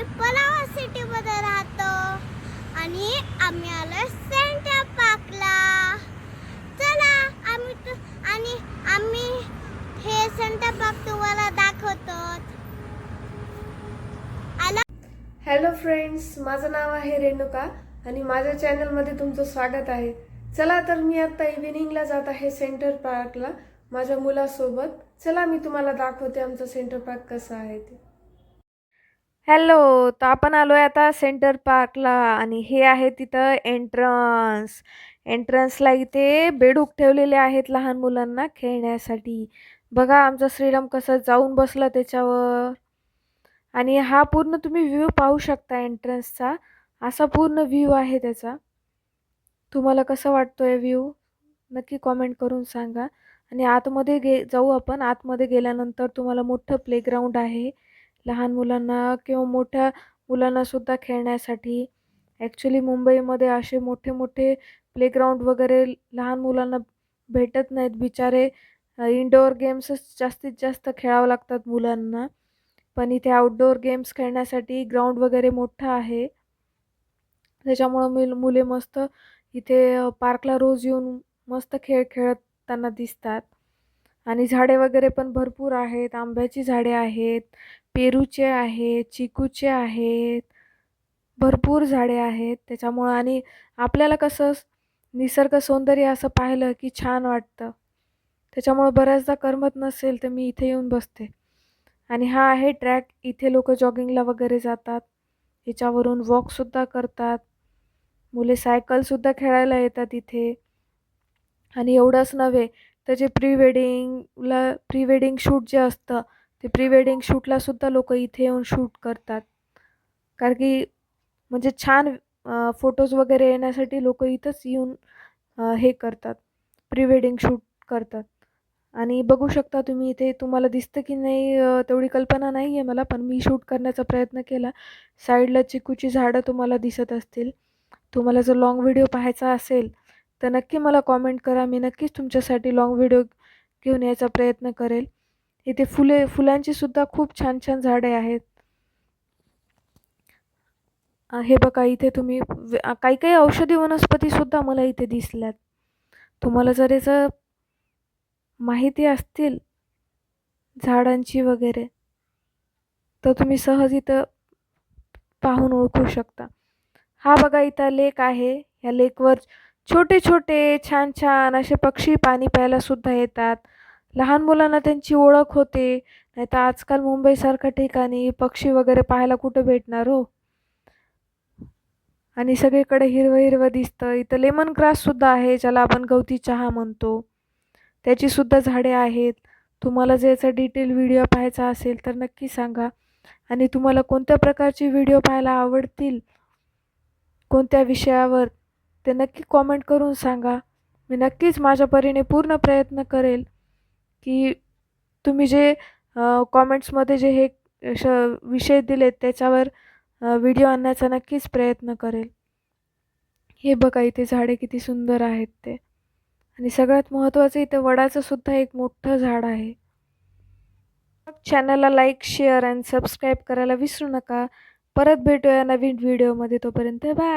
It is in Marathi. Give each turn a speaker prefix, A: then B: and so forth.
A: आम्ही पलावा सिटीमध्ये राहतो. आणि आम्ही आलो सेंटा पार्कला चला आम्ही आणि आम्ही हे सेंटर पार्क तुम्हाला दाखवतो. आला
B: हॅलो फ्रेंड्स माझं नाव आहे रेणुका आणि माझ्या चॅनलमध्ये तुमचं स्वागत आहे. चला तर मी आत्ता इव्हिनिंगला जात आहे सेंटर पार्कला माझ्या मुलासोबत. चला मी तुम्हाला दाखवते आमचं सेंटर पार्क कसं आहे ते. हॅलो तर आपण आलो आहे आता सेंटर पार्कला आणि हे आहे तिथं एंट्रन्स. एंट्रन्सला इथे बेडूक ठेवलेले आहेत लहान मुलांना खेळण्यासाठी. बघा आमचा श्रीराम कसं जाऊन बसला त्याच्यावर. आणि हा पूर्ण तुम्ही व्ह्यू पाहू शकता एंट्रन्सचा. असा पूर्ण व्ह्यू आहे त्याचा. तुम्हाला कसं वाटतो आहे व्ह्यू? नक्की कॉमेंट करून सांगा. आणि आतमध्ये गे जाऊ आपण. आतमध्ये गेल्यानंतर तुम्हाला मोठं प्लेग्राऊंड आहे. लहान मुलांना किंवा मोठ्या मुलांनासुद्धा खेळण्यासाठी. ॲक्च्युली मुंबईमध्ये असे मोठे मोठे प्लेग्राऊंड वगैरे लहान मुलांना भेटत नाहीत. बिचारे इनडोअर गेम्सच जास्तीत जास्त खेळावं लागतात मुलांना. पण इथे आउटडोअर गेम्स खेळण्यासाठी ग्राउंड वगैरे मोठं आहे. त्याच्यामुळं मिल मुले मस्त इथे पार्कला रोज येऊन मस्त खेळ खेळताना दिसतात. आणि झाडे वगैरे पण भरपूर आहेत. आंब्याची झाडे आहेत पेरूचे आहेत चिकूचे आहेत. भरपूर झाडे आहेत त्याच्यामुळं आणि आपल्याला कसं निसर्ग सौंदर्य असं पाहिलं की छान वाटतं. त्याच्यामुळं बऱ्याचदा करमत नसेल तर मी इथे येऊन बसते. आणि हा आहे ट्रॅक. इथे लोक जॉगिंगला वगैरे जातात. याच्यावरून वॉकसुद्धा करतात. मुले सायकलसुद्धा खेळायला येतात इथे. आणि एवढंच नव्हे त्याचे प्री वेडिंगला प्री वेडिंग शूट जे असतं ते प्री वेडिंग शूटलासुद्धा लोक इथे येऊन शूट करतात. कारण की म्हणजे छान फोटोज वगैरे येण्यासाठी लोक इथंच येऊन हे करतात. प्री वेडिंग शूट करतात. आणि बघू शकता तुम्ही इथे तुम्हाला दिसतं की नाही तेवढी कल्पना नाही आहे मला पण मी शूट करण्याचा प्रयत्न केला. साईडला चिकूची झाडं तुम्हाला दिसत असतील. तुम्हाला जर लॉंग व्हिडिओ पाहायचा असेल तर नक्की मला कॉमेंट करा. मी नक्कीच तुमच्यासाठी लॉंग व्हिडिओ घेऊन यायचा प्रयत्न करेल. इथे फुले फुलांची सुद्धा खूप छान छान झाडे आहेत. हे बघा इथे तुम्ही काही काही औषधी वनस्पतीसुद्धा मला इथे दिसल्यात. तुम्हाला जर याचं माहिती असतील झाडांची वगैरे तर तुम्ही सहज इथं पाहून ओळखू शकता. हा बघा इथं लेक आहे. या लेकवर छोटे छोटे छान छान असे पक्षी पाणी प्यायला सुद्धा येतात. लहान मुलांना त्यांची ओळख होते. नाही तर आजकाल मुंबईसारख्या ठिकाणी पक्षी वगैरे पाहायला कुठं भेटणार हो? आणि सगळीकडे हिरवं हिरवं दिसतं. इथं लेमन ग्राससुद्धा आहे ज्याला आपण गवती चहा म्हणतो. त्याचीसुद्धा झाडे आहेत. तुम्हाला जर याचा डिटेल व्हिडिओ पाहायचा असेल तर नक्की सांगा. आणि तुम्हाला कोणत्या प्रकारचे व्हिडिओ पाहायला आवडतील? कोणत्या विषयावर? ते नक्की कॉमेंट करून सांगा. मी नक्कीच माझ्या परीने पूर्ण प्रयत्न करेल की तुम्ही जे कॉमेंट्समध्ये जे हे श विषय दिलेत त्याच्यावर व्हिडिओ आणण्याचा नक्कीच प्रयत्न करेल. हे बघा इथे झाडे किती सुंदर आहेत ते. आणि सगळ्यात महत्त्वाचं इथे वडाचं सुद्धा एक मोठं झाड आहे. चॅनलला लाईक शेअर अँड सबस्क्राईब करायला विसरू नका. परत भेटूया नवीन व्हिडिओमध्ये तोपर्यंत बाय